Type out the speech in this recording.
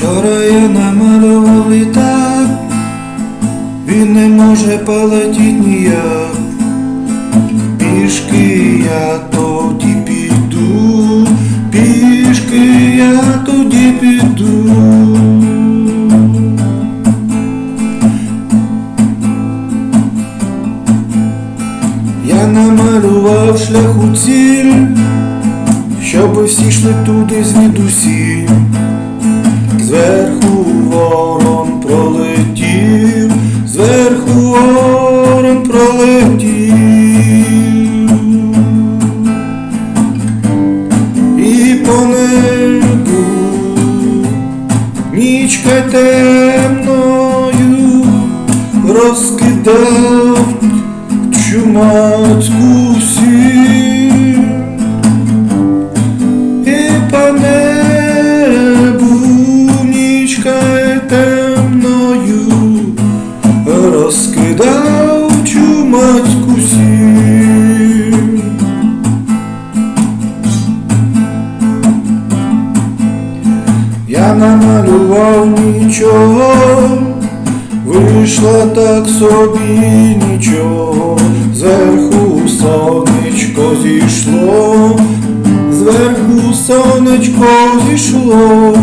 Вчора я намалював літак, він не може полетіть ніяк. Пішки я тоді піду, пішки я тоді піду. Я намалював шлях у ціль, щоб всі йшли туди звідусі. Пролетів. І по небу нічка темною розкидав чумацьку сіль. Я намалював нічого, вийшло так собі нічого, зверху сонечко зійшло, зверху сонечко зійшло.